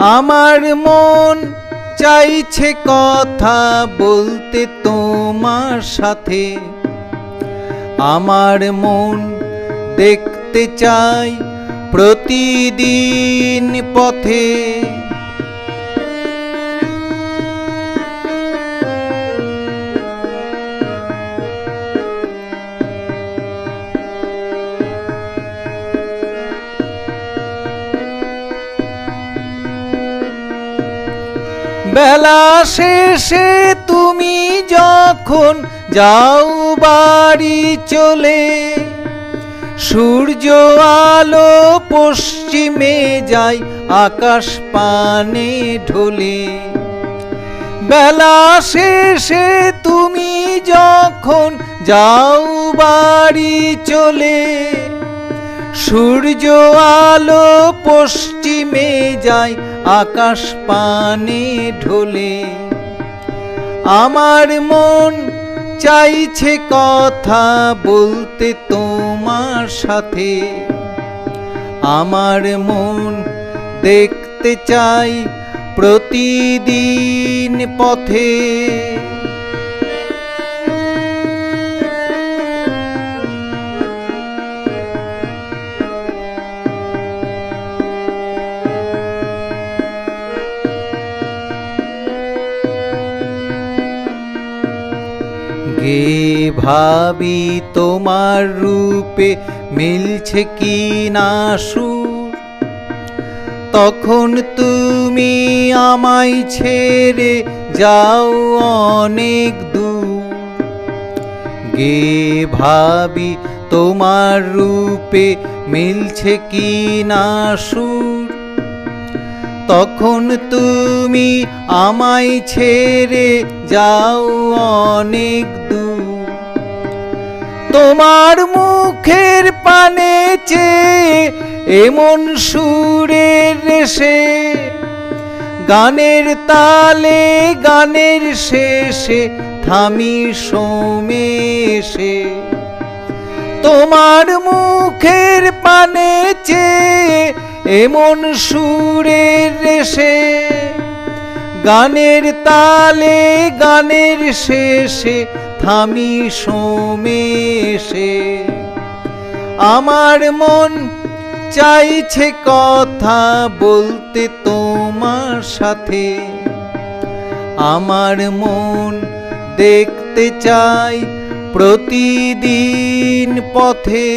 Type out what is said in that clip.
আমার মন চাইছে কথা বলতে তোমার সাথে। আমার মন দেখতে চাই প্রতিদিন পথে। বেলা শেষে তুমি যখন যাও বাড়ি চলে, সূর্য আলো পশ্চিমে যায় আকাশ পানে ঢোলে। বেলা শেষে তুমি যখন যাও বাড়ি চলে সূর্য আলো পশ্চিমে যায়, আকাশ পানে ঢোলে। আমার মন চাইছে কথা বলতে তোমার সাথে। আমার মন দেখতে চাই প্রতিদিন পথে। গে ভাবি তোমার রূপে মিলছে কি না সুর? তখন তুমি আমায় ছেড়ে যাও অনেক গে ভাবি তোমার রূপে মিলছে কি না সুর? তখন তুমি আমায় ছেড়ে যাও অনেক দূর। তোমার মুখের পানে চেয়ে এমন সুরের রেশে, গানের তালে গানের শেষে থামি সোমেশে তোমার মুখের পানে চেয়ে এমন সুরের রেশে, গানের তালে গানের শেষে থামি সোমেশে আমার মন চাইছে কথা বলতে তোমার সাথে। আমার মন দেখতে চাই প্রতিদিন পথে।